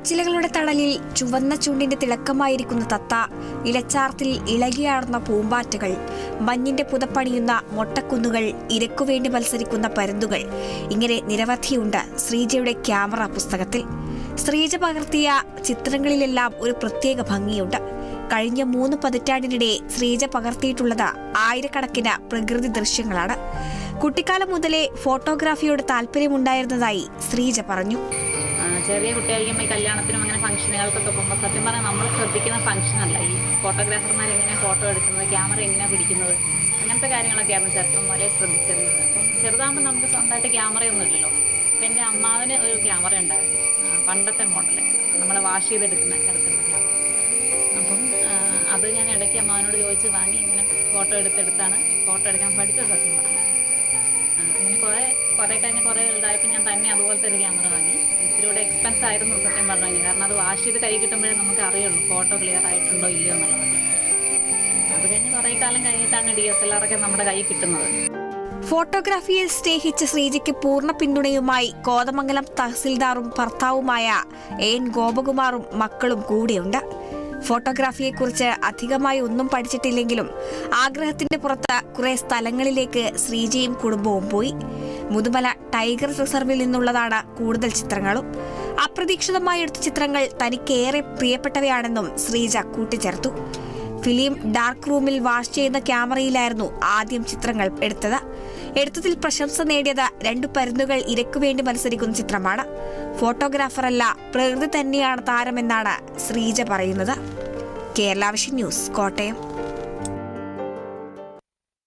പച്ചിലകളുടെ തണലിൽ ചുവന്ന ചൂണ്ടിന്റെ തിളക്കമായിരിക്കുന്ന തത്ത ഇലച്ചാർത്തിൽ ഇളകിയാടുന്ന പൂമ്പാറ്റകൾ മഞ്ഞിന്റെ പുതപ്പണിയുന്ന മൊട്ടക്കുന്നുകൾ ഇരക്കുവേണ്ടി മത്സരിക്കുന്ന പരുന്തുകൾ. ഇങ്ങനെ നിരവധിയുണ്ട് ശ്രീജയുടെ ക്യാമറ പുസ്തകത്തിൽ. ശ്രീജ പകർത്തിയ ചിത്രങ്ങളിലെല്ലാം ഒരു പ്രത്യേക ഭംഗിയുണ്ട്. കഴിഞ്ഞ മൂന്ന് പതിറ്റാണ്ടിനിടെ ശ്രീജ പകർത്തിയിട്ടുള്ളത് ആയിരക്കണക്കിന് പ്രകൃതി ദൃശ്യങ്ങളാണ്. കുട്ടിക്കാലം മുതലേ ഫോട്ടോഗ്രാഫിയോട് താല്പര്യമുണ്ടായിരുന്നതായി ശ്രീജ പറഞ്ഞു. ചെറിയ കുട്ടിയായിരിക്കുമ്പോൾ ഈ കല്യാണത്തിനും അങ്ങനെ ഫംഗ്ഷനുകൾക്കൊക്കെ പോകുമ്പോൾ സത്യം പറഞ്ഞാൽ നമ്മൾ ശ്രദ്ധിക്കുന്ന ഫംഗ്ഷനല്ല. ഈ ഫോട്ടോഗ്രാഫർമാർ എങ്ങനെ ഫോട്ടോ എടുക്കുന്നത് ക്യാമറ എങ്ങനെയാണ് പിടിക്കുന്നത് അങ്ങനത്തെ കാര്യങ്ങളൊക്കെയായിരുന്നു ചെറുപ്പം മുതലേ ശ്രദ്ധിച്ചിരുന്നത്. അപ്പം ചെറുതാകുമ്പോൾ നമുക്ക് സ്വന്തമായിട്ട് ക്യാമറയൊന്നും ഇല്ലല്ലോ. അപ്പം എന്റെ അമ്മാവിന് ഒരു ക്യാമറ ഉണ്ടായിരുന്നു. പണ്ടത്തെ മോഡൽ നമ്മൾ വാഷ് ചെയ്തെടുക്കുന്ന ചെറുക്കുന്ന ക്യാമറ. അപ്പം അത് ഞാൻ ഇടയ്ക്ക് അമ്മാവനോട് ചോദിച്ച് വാങ്ങി ഇങ്ങനെ ഫോട്ടോ എടുത്തെടുത്താണ്. ഫോട്ടോ എടുക്കാൻ പഠിച്ചത് സത്യം പറഞ്ഞു. അങ്ങനെ കുറേ കുറേ കഴിഞ്ഞ് കുറേ ഇതായപ്പോൾ ഞാൻ തന്നെ അതുപോലത്തെ ഒരു ക്യാമറ വാങ്ങി. ഇത്തിരി കൂടെ എക്സ്പെൻസ് ആയിരുന്നു സത്യം പറഞ്ഞു കഴിഞ്ഞാൽ. കാരണം അത് വാഷ് ചെയ്ത് കൈ കിട്ടുമ്പോഴേ നമുക്ക് അറിയുള്ളൂ ഫോട്ടോ ക്ലിയർ ആയിട്ടുണ്ടോ ഇല്ലയോ എന്നുള്ളത്. അത് കഴിഞ്ഞ് കുറേ കാലം കഴിഞ്ഞിട്ടാണ് ഡി എസ് എൽ ആർ ഒക്കെ നമ്മുടെ കൈ കിട്ടുന്നത്. ഫോട്ടോഗ്രാഫിയിൽ സ്നേഹിച്ച ശ്രീജയ്ക്ക് പൂർണ പിന്തുണയുമായി കോതമംഗലം തഹസിൽദാറും ഭർത്താവുമായ എൻ ഗോപകുമാറും മക്കളും കൂടെയുണ്ട്. ഫോട്ടോഗ്രാഫിയെക്കുറിച്ച് അധികമായി ഒന്നും പഠിച്ചിട്ടില്ലെങ്കിലും ആഗ്രഹത്തിന്റെ പുറത്ത് കുറെ സ്ഥലങ്ങളിലേക്ക് ശ്രീജയും കുടുംബവും പോയി. മുതുമല ടൈഗർ റിസർവിൽ നിന്നുള്ളതാണ് കൂടുതൽ ചിത്രങ്ങളും. അപ്രതീക്ഷിതമായി എടുത്ത ചിത്രങ്ങൾ തനിക്കേറെ പ്രിയപ്പെട്ടവയാണെന്നും ശ്രീജ കൂട്ടിച്ചേർത്തു. ഫിലിം ഡാർക്ക് റൂമിൽ വാഷ് ചെയ്യുന്ന ക്യാമറയിലായിരുന്നു ആദ്യം ചിത്രങ്ങൾ എടുത്തത്. എടുത്തതിൽ പ്രശംസ നേടിയത് രണ്ടു പരുന്നുകൾ ഇരക്കുവേണ്ടി മത്സരിക്കുന്ന ചിത്രമാണ്. ഫോട്ടോഗ്രാഫറല്ല പ്രകൃതി തന്നെയാണ് താരമെന്നാണ് ശ്രീജ പറയുന്നത്. Kerala vision news Kottayam